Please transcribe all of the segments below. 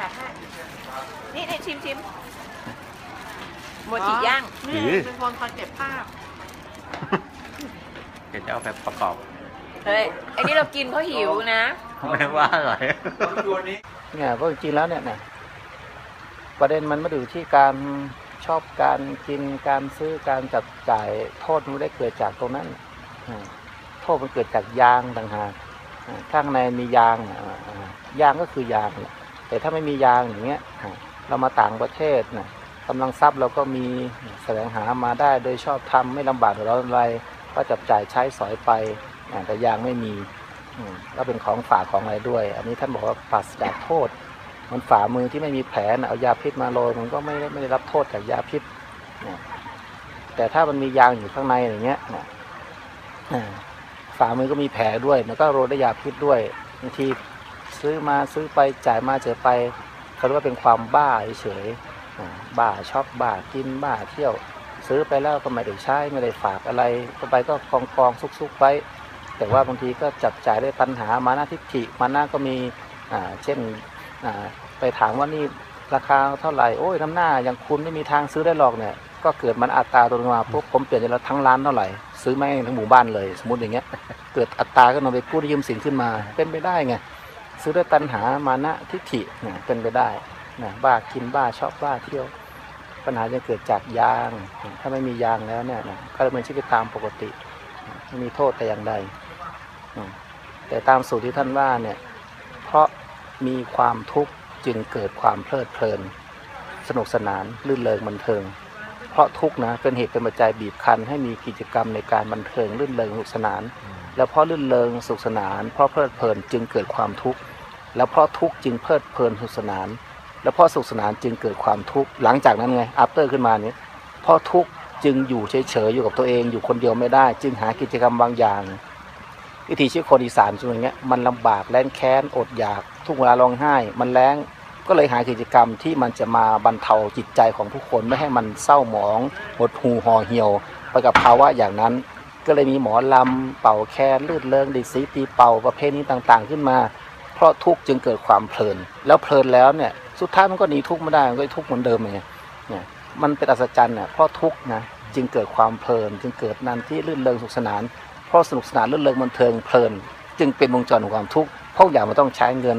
แต่ถ้านี่นี่ชิมชิมโมจิย่างนี่นี่เป็นคนคอยเก็บภาพเดี๋ยวจะเอาไปประกอบ เฮ้ยไอ้นี่เรากินเพราะหิวนะ ไม่ว่าอะไรเนี่ยก็จริงๆแล้วเนี่ยนะประเด็นมันมาดูที่การชอบการกินการซื้อการจับจ่ายโทษมันไม่ได้เกิดจากตรงนั้นอ่าโทษมันเกิดจากยางต่างหากอ่าข้างในมียางอ่าอ่ายางก็คือยางแหละ แต่ถ้าไม่มียางอย่างเงี้ยเรามาต่างประเทศนะกำลังทรัพย์เราก็มีแสวงหามาได้โดยชอบทำไม่ลำบากหรือร้อะไรก็จับจ่ายใช้สอยไปแต่ยางไม่มีอืมแล้วเป็นของฝากของอะไรด้วย อันนี้ท่านบอกว่าปราศจากโทษ มันฝ่ามือที่ไม่มีแผลเอายาพิษมาโรยมันก็ไม่ได้ไม่ได้รับโทษจากยาพิษแต่ถ้ามันมียางอยู่ข้างในอย่างเงี้ยฝ่ามือก็มีแผลด้วยมันก็โรยด้วยยาพิษด้วยบางที ซื้อมาซื้อไปจ่ายมาเจอไปเขาเรียกว่าเป็นความบ้าเฉยๆบ้าชอบบ้ากินบ้าเที่ยว ซื้อไปแล้วก็ไม่ได้ใช้ไม่ได้ฝากอะไรก็ไปก็กองกองซุกๆไปแต่ว่าบางทีก็จับจ่ายด้วยตัณหามานะทิฐิมานะก็มีเช่นไปถามว่านี่ราคาเท่าไหร่โอ้ยน้ำหน้าอย่างคุณไม่มีทางซื้อได้หรอกเนี่ยก็เกิดมันอัตราตัวมาปุ๊บผมเปลี่ยนจแล้วทั้งร้านเท่าไหร่ซื้อไม่ทั้งหมู่บ้านเลย สมมติอย่างเงี้ยเกิดอัตราก็นำไปกู้ยืมสินขึ้นมาเป็นไปได้ไง ซื้อด้วยตัณหามานะทิฏฐิเนี่ยเป็นไปได้นะบ้ากินบ้าชอบบ้าเที่ยว ปัญหาจะเกิดจากยาง ถ้าไม่มียางแล้วเนี่ยนะก็ดำเนินชีวิตตามปกติไม่มีโทษแต่อย่างใด แต่ตามสูตรที่ท่านว่าเนี่ยเพราะมีความทุกข์จึงเกิดความเพลิดเพลิน สนุกสนานลื่นเริงบันเทิง เพราะทุกข์นะเป็นเหตุเป็นปัจจัยบีบคั้นให้มีกิจกรรมในการบันเทิงลื่นเริงสนุกสนาน แล้วเพราะลื่นเริงสนุกสนาน เพราะเพลิดเพลินจึงเกิดความทุกข์ แล้วเพราะทุกข์จึงเพลิดเพลินสนุกสนาน แล้วเพราะสนุกสนานจึงเกิดความทุกข์หลังจากนั้นไงอัปเตอร์ขึ้นมาเนี่ยเพราะทุกข์จึงอยู่เฉยๆอยู่กับตัวเองอยู่คนเดียวไม่ได้ จึงหากิจกรรมบางอย่างวิถีชีวิตคนอีสานช่วงเงี้ยมันลำบากแล้นแค้นอดอยาก ทุกเวลาร้องไห้ มันแล้งก็เลยหากิจกรรมที่มันจะมาบรรเทาจิตใจของผู้คนไม่ให้มันเศร้าหมองหดหูห่อเหี่ยวไปกับภาวะอย่างนั้น ก็เลยมีหมอลำเป่าแคนลื่นเลิงดิสีตีเป่าประเภทนี้ต่างๆ ขึ้นมา เพราะทุกข์จึงเกิดความเพลิน แล้วเพลินแล้วเนี่ยสุดท้ายมันก็หนีทุกข์ไม่ได้มันก็ทุกข์เหมือนเดิมไงเนี่ยมันเป็นอัศจรรย์เนี่ยเพราะทุกข์นะจึงเกิดความเพลิน จึงเกิดนันที่ลื่นเริงสุขสนาน เพราะสนุกสนานลื่นเริงบันเทิงเพลิน จึงเป็นวงจรของความทุกข์พราะอย่างมันต้องใช้เงิน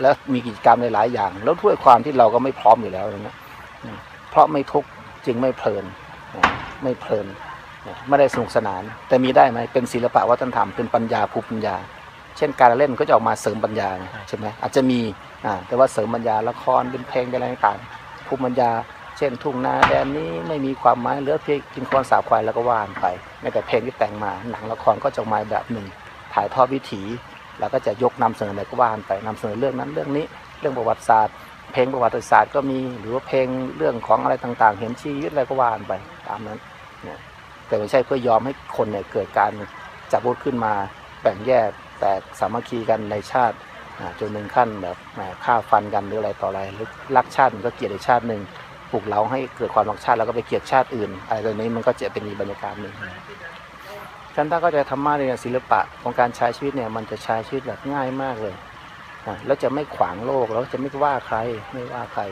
และมีกิจกรรมหลายอย่าง แล้วด้วยความที่เราก็ไม่พร้อมอยู่แล้วนะเพราะไม่ทุกข์จึงไม่เพลินไม่เพลินไม่ได้สนุกสนาน แต่มีได้ไหมเป็นศิลปะวัฒนธรรมเป็นปัญญาภูมิปัญญา เช่นการเล่นก็จะออกมาเสริมปัญญาไงใช่ไหมอาจจะมีอ่าแต่ว่าเสริมปัญญาละครเป็นเพลงเป็นอะไรต่างๆภูมิปัญญา เช่น ทุ่งนาแดนนี้ไม่มีความหมายเหลือเพียงกินคอนสาบควายแล้วก็ว่านไปแม้แต่เพลงที่แต่งมาหนังละครก็จะออกมาแบบหนึ่ง ถ่ายทอดวิถี แล้วก็จะยกนำเสนออะไรก็ว่านไปนำเสนอเรื่องนั้นเรื่องนี้ เรื่องประวัติศาสตร์ เพลงประวัติศาสตร์ก็มีหรือว่าเพลงเรื่องของอะไรต่างๆ เห็นชีวิตอะไรก็ว่านไปตามนั้นเนี่ยแต่ไม่ใช่เพื่อยอมให้คนเนี่ยเกิดการจับวุธขึ้นมาแบ่งแยก แตกสามัคคีกันในชาติอ่าจนถึงขั้นแบบฆ่าฟันกันหรืออะไรต่ออะไรหรือรักชาติมันก็เกลียดอีกชาติหนึ่งปลุกเร้าให้เกิดความรักชาติแล้วก็ไปเกลียดชาติอื่น อะไรแบบนี้มันก็จะเป็นอีกบรรยากาศหนึ่งฉันถ้าเข้าใจธรรมะเนี่ยศิลปะของการใช้ชีวิตเนี่ยมันจะใช้ชีวิตแบบง่ายมากเลยแล้วจะไม่ขวางโลกแล้วจะไม่ว่าใครไม่ว่าใคร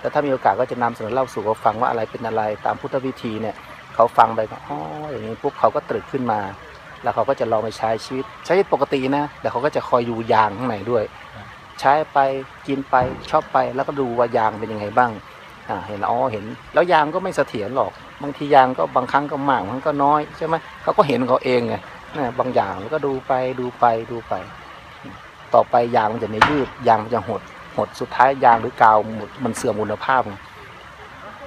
แต่ถ้ามีโอกาสก็จะนำเสนอเล่าสู่เขาฟังว่าอะไรเป็นอะไรตามพุทธวิธีเนี่ยเขาฟังไปก็อ๋ออย่างนี้ปุ๊บเขาก็ตรึกขึ้นมา แล้วเขาก็จะลองไปใช้ชีวิต ใช้ชีวิตปกตินะแต่เขาก็จะคอยดูยางข้างในด้วย ใช้ไปกินไปชอบไปแล้วก็ดูว่ายางเป็นยังไงบ้างเห็นอ๋อเห็น แล้วยางก็ไม่เสถียรหรอก บางทียางก็บางครั้งก็มากบางครั้งก็น้อยใช่ไหมเขาก็เห็นเขาเองไงนะบางอย่างแล้วก็ดูไปดูไปดูไป ต่อไปยางมันจะไม่ยืดยางมันจะหดหดสุดท้ายยางหรือกาวหมดมันเสื่อมคุณภาพ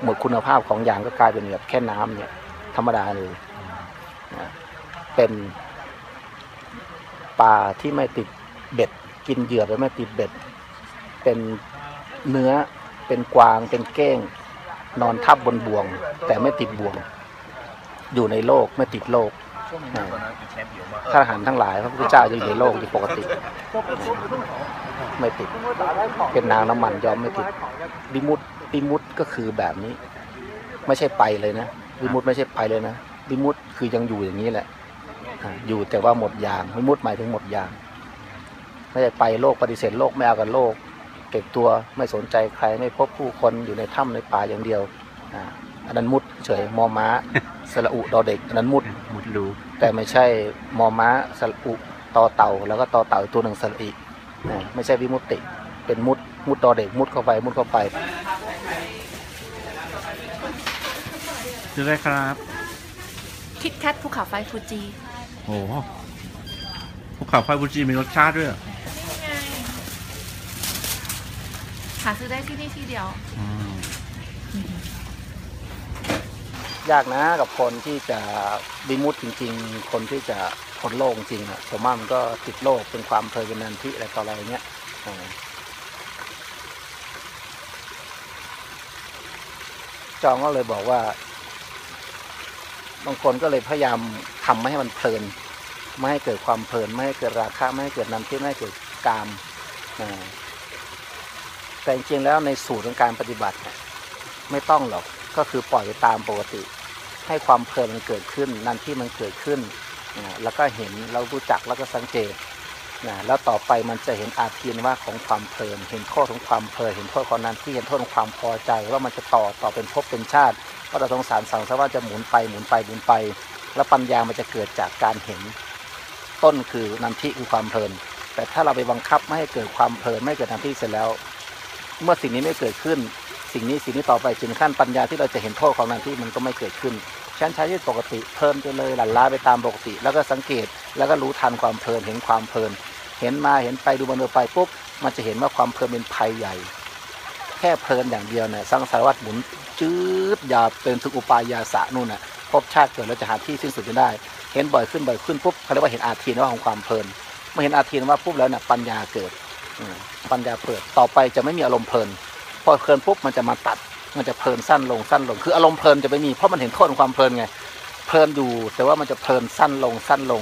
หมดคุณภาพของยางก็กลายเป็นแบบแค่น้ำเนี่ยธรรมดาเลยนะ เป็นปลาที่ไม่ติดเบ็ด กินเหยื่อโดยไม่ติดเบ็ด เป็นเนื้อเป็นกวางเป็นเก้ง นอนทับบนบ่วง แต่ไม่ติดบ่วง อยู่ในโลกไม่ติดโลกอ่าถ้าอาหารทั้งหลายพระพุทธเจ้าจะอยู่ในโลกอยู่ปกติ ไม่ติด เป็นนางน้ำมันยอมไม่ติดวิมุตติวิมุตติก็คือแบบนี้ ไม่ใช่ไปเลยนะวิมุตติไม่ใช่ไปเลยนะวิมุตติคือยังอยู่อย่างนี้แหละ อ่าอยู่แต่ว่าหมดยางวิมุตติหมายถึงหมดยางไม่ได้ไปโลกปฏิเสธโลกไม่เอากับโลก เก็บตัวไม่สนใจใครไม่พบผู้คนอยู่ในถ้ำในป่าอย่างเดียวอ่าอันนั้นมุดเฉยมอม้าสระอุดอเด็กอันนั้นมุดมุดรูแต่ไม่ใช่มอม้าสระอุต่อเต่า แล้วก็ต่อเต่าอีกตัวหนึ่งสระอีนะไม่ใช่วิมุตติ เป็นมุดมุดดอเด็กมุดเข้าไปมุดเข้าไปซื้อได้ครับ คิดแคทภูเขาไฟฟูจิ โอ้โหภูเขาไฟฟูจิมีรสชาติด้วยเหรอนี่ไงหาซื้อได้ที่นี่ที่เดียว อืมยากนะกับคนที่จะวิมุตติจริง ๆ คนที่จะพ้นโลกจริงๆอะผมว่ามันก็ติดโลกเป็นความเพลินเป็นนันทิอะไรต่ออะไรเงี้ยอ่าจองก็เลยบอกว่า บางคนก็เลยพยายามทำไม่ให้มันเพลิน ไม่ให้เกิดความเพลิน ไม่ให้เกิดราคะ ไม่ให้เกิดน้ำทิไม่ให้เกิดกาม แต่จริงๆแล้วในสูตรของการปฏิบัติ ไม่ต้องหรอก ก็คือปล่อยไปตามปกติ ให้ความเพลินมันเกิดขึ้น นันที่มันเกิดขึ้น แล้วก็เห็น เรารู้จัก แล้วก็สังเกต นะแล้วต่อไปมันจะเห็นอาทีนว่าของความเพลิน เห็นโทษของความเพลินเห็นโทษของนันที่เห็นโทษของความพอใจ ว่ามันจะต่อต่อเป็นภพเป็นชาติเพราะเราสงสารสั่งซะว่าจะหมุนไปหมุนไปหมุนไป แล้วปัญญามันจะเกิดจากการเห็น ต้นคือนันทิคือความเพลิน แต่ถ้าเราไปบังคับไม่ให้เกิดความเพลินไม่เกิดนันทิเสร็จแล้ว เมื่อสิ่งนี้ไม่เกิดขึ้น สิ่งนี้สิ่งนี้ต่อไปจนขั้นปัญญาที่เราจะเห็นโทษของนันทิมันก็ไม่เกิดขึ้นฉันใช้ชีวิตปกติเพลินไปเลยหลั่นล้าไปตามปกติ แล้วก็สังเกตแล้วก็รู้ทันความเพลินเห็นความเพลิน เห็นมาเห็นไปดูมันเดินไปปุ๊บมันจะเห็นว่าความเพลินเป็นภัยใหญ่ แค่เพลินอย่างเดียวเนี่ยสังสารวัตรหมุนจืดยาวเป็นถึงอุปายาสะนู่นน่ะภพชาติเกิดแล้วจะหาที่สิ้นสุดไม่ได้ เห็นบ่อยขึ้นบ่อยขึ้นปุ๊บเขาเรียกว่าเห็นอาทีนว่าของความเพลินเมื่อเห็นอาทีนว่าปุ๊บแล้วเนี่ยปัญญาเกิดปัญญาเปิดต่อไปจะไม่มีอารมณ์เพลิน พอเพลินปุ๊บมันจะมาตัดมันจะเพลินสั้นลงสั้นลง คืออารมณ์เพลินจะไม่มีเพราะมันเห็นโทษของความเพลินไงเพลินอยู่แต่ว่ามันจะเพลินสั้นลงสั้นลง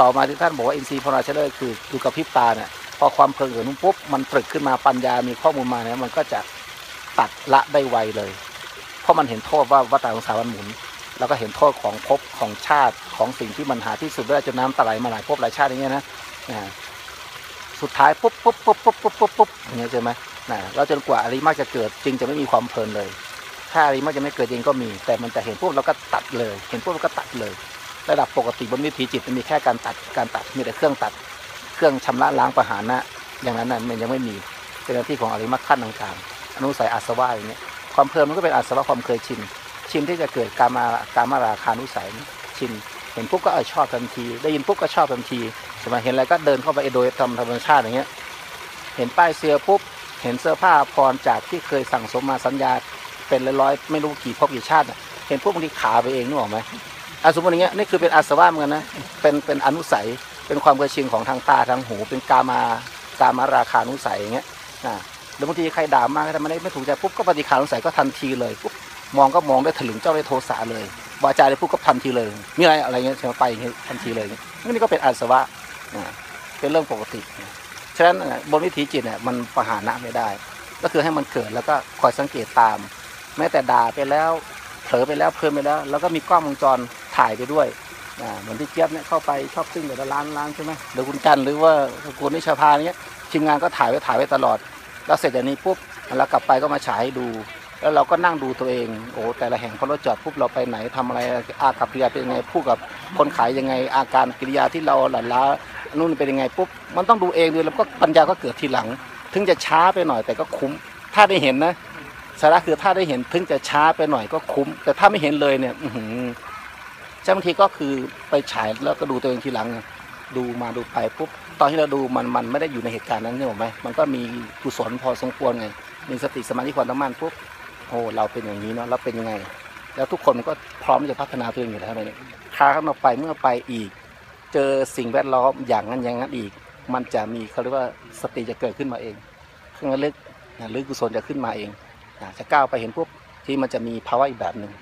ต่อมาที่ท่านบอกว่าอินทรีย์พนาเชเลอร์คือดูกับพริบตาเนี่ยพอความเพลินเกิดขึ้นปุ๊บมันตรึกขึ้นมาปัญญามีข้อมูลมาเนี่ยมันก็จะตัดละได้ไวเลย เพราะมันเห็นโทษว่าวัฏฏะสงสารมันหมุน แล้วก็เห็นโทษของภพของชาติของสิ่งที่มันหาที่สุดได้จนน้ำตาไหลมาหลายภพหลายชาติอย่างเงี้ยนะสุดท้ายปุ๊บปุ๊บปุ๊บปุ๊บปุ๊บปุ๊บปุ๊บอย่างเงี้ยใช่ไหมนะแล้วจนกว่าอริมรรคจะเกิดจึงจะไม่มีความเพลินเลย ถ้าอริมรรคจะไม่เกิดจริงก็มี แต่มันจะเห็นปุ๊บเราก็ตัดเลย เห็นปุ๊บเราก็ตัดเลย ระดับปกติบนวิถีจิตมันมีแค่การตัดการตัดมีแต่เครื่องตัด เครื่องชำระล้างประหารนะ อย่างนั้นน่ะมันยังไม่มีเป็นหน้าที่ของอริมรรคขั้นต่างๆอนุสัยอาสวะอย่างเงี้ยความเพลินมันก็เป็นอาสวะความเคยชินชินที่จะเกิดการมาการมาราคานุสัยชินเห็นปุ๊บก็เออชอบทันที ได้ยินปุ๊บก็ชอบทันทีใช่ไหมเห็นอะไรก็เดินเข้าไปโดยธรรมธรรมชาติอย่างเงี้ยเห็นป้ายเสื้อปุ๊บเห็นเสื้อผ้าพรจากที่เคยสั่งสมมาสัญญาเป็นร้อยๆไม่รู้กี่ภพกี่ชาติเห็นปุ๊บบางทีขาไปเองนึกออกไหม อะสมมติอย่างเงี้ยนี่คือเป็นอาสวะเหมือนกันนะเป็นเป็นอนุสัยเป็นความเคยชินของทางตาทางหู เป็นกามากามาราคานุสัยอย่างเงี้ยนะหรือบางทีใครด่ามากถ้ามันไม่ถูกใจปุ๊บก็ปฏิฆานุสัยก็ทันทีเลยปุ๊บมองก็มองได้ถลึงเจ้าได้โทสะเลยวาจาได้พูดก็ทันทีเลย มีอะไรอะไรเงี้ยใช่ไปอย่างเงี้ยทันทีเลยนี่ก็เป็นอาสวะอ่าเป็นเรื่องปกติฉะนั้นบนวิถีจิตเนี่ยมันประหารนะไม่ได้ ก็คือให้มันเกิดแล้วก็คอยสังเกตตาม แม้แต่ด่าไปแล้วเผลอไปแล้วเพลินไปแล้ว แล้วก็มีกล้องวงจร ถ่ายไปด้วยเหมือนที่เจี๊ยบเนี่ยเข้าไปชอบซิ่งแต่ละร้านร้านใช่ไหมหรือคุณกันหรือว่าคุณนิชาพาเนี้ยทีมงานก็ถ่ายไว้ถ่ายไว้ตลอด แล้วเสร็จจากนี้ปุ๊บเรากลับไปก็มาฉายให้ดู แล้วเราก็นั่งดูตัวเองโอ้แต่ละแห่งพอเราจอดปุ๊บเราไปไหนทำอะไรอากับกิริยาเป็นยังไงพูดกับคนขายยังไงอาการกิริยาที่เราหลั่นล้านู่นเป็นยังไงปุ๊บมันต้องดูเองด้วยแล้วก็ปัญญาก็เกิดทีหลัง ถึงจะช้าไปหน่อยแต่ก็คุ้ม ถ้าได้เห็นนะสาระคือถ้าได้เห็นถึงจะช้าไปหน่อยก็คุ้ม แต่ถ้าไม่เห็นเลยเนี่ย ใช่บางทีก็คือไปฉายแล้วก็ดูตัวเองทีหลัง ดูมาดูไปปุ๊บตอนที่เราดูมันมันไม่ได้อยู่ในเหตุการณ์นั้นใช่ไหมมันก็มีกุศลพอสมควรไงมีสติสมาธิความตั้งมั่นปุ๊บโอ้เราเป็นอย่างนี้เนาะเราเป็นยังไง แล้วทุกคนมันก็พร้อมที่จะพัฒนาตัวเองอยู่แล้วเนี่ยคราข้างนอกไปเมื่อไปอีก เจอสิ่งแวดล้อมอย่างนั้นอย่างนั้นอีก มันจะมีเขาเรียกว่าสติจะเกิดขึ้นมาเองเครื่องลึกนะหรือกุศลจะขึ้นมาเองจะก้าวไปเห็นปุ๊บที่มันจะมีภาวะอีกแบบหนึ่ง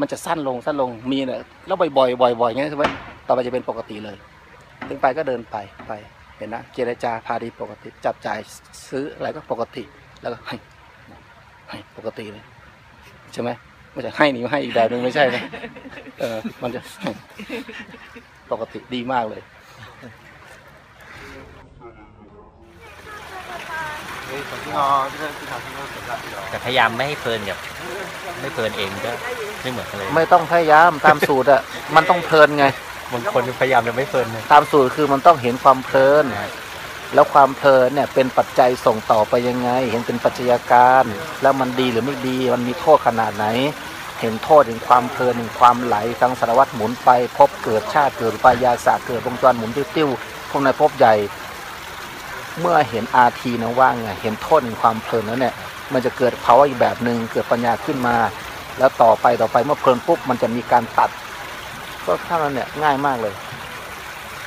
มันจะสั้นลงสั้นลงมีเนี่ยแล้วบ่อยๆบ่อยๆอย่างเงี้ยใช่ไหมต่อไปจะเป็นปกติเลยถึงไปก็เดินไปไปเห็นนะเจรจาพาดีปกติ จับจ่ายซื้ออะไรก็ปกติแล้วก็ให้ให้ปกติเลยใช่ไหมมันจะให้นี่ให้อีกแบบหนึงไม่ใช่นะเออมันจะปกติดีมากเลย แต่พยายามไม่ให้เพลินกับไม่เพลินเองก็ไม่เหมือนกันเลยไม่ต้องพยายามตามสูตรอะมันต้องเพลินไงบางคนพยายามจะไม่เพลินเลยตามสูตรคือมันต้องเห็นความเพลินแล้วความเพลินเนี่ยเป็นปัจจัยส่งต่อไปยังไง เห็นเป็นปัจจัยการ แล้วมันดีหรือไม่ดีมันมีโทษขนาดไหน เห็นโทษถึงความเพลินถึงความไหลทางสารวัตรหมุนไป พบเกิดชาติเกิดปายาสะเกิดวงจรหมุนติ้วๆพวกในภพใหญ่ เมื่อเห็นอาทีนะว่างเห็นโทษถึงความเพลินแล้วเนี่ยมันจะเกิดภาวะอีกแบบหนึ่งเกิดปัญญาขึ้นมา แล้วต่อไปต่อไปเมื่อเพลินปุ๊บมันจะมีการตัด ก็เท่านั้นเนี่ยง่ายมากเลย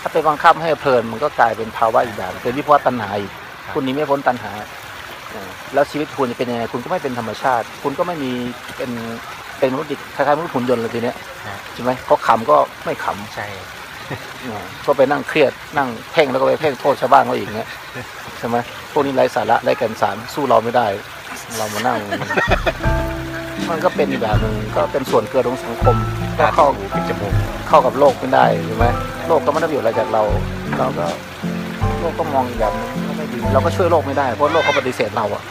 ถ้าไปบังคับให้เพลินมันก็กลายเป็นภาวะอีกแบบเป็นวิภวตัณหาอีกคุณนี้ไม่พ้นตัณหาแล้วชีวิตคุณจะเป็นยังไงคุณก็ไม่เป็นธรรมชาติ คุณก็ไม่มีเป็นเป็นมนุษย์คล้ายๆมนุษย์หุ่นยนต์เลยทีเนี้ยใช่ไหมเขาขำก็ไม่ขำใช่ ก็ไปนั่งเครียดนั่งเพ่งแล้วก็ไปเพ่งโทษชาวบ้านเขาอีกเนี้ยใช่ไหมพวกนี้ไร้สาระไร้แก่นสารสู้เราไม่ได้ เรามานั่ง มันก็เป็นอีกแบบหนึ่งก็เป็นส่วนเกินของสังคมก็เข้าหูปิดจมูกเข้ากับโลกไม่ได้ใช่ไหมโลกก็ไม่ได้ประโยชน์อะไรจากเราเราก็โลกก็มองอีกแบบนึงไม่ดีเราก็ช่วยโลกไม่ได้เพราะโลกเขาปฏิเสธเราอะ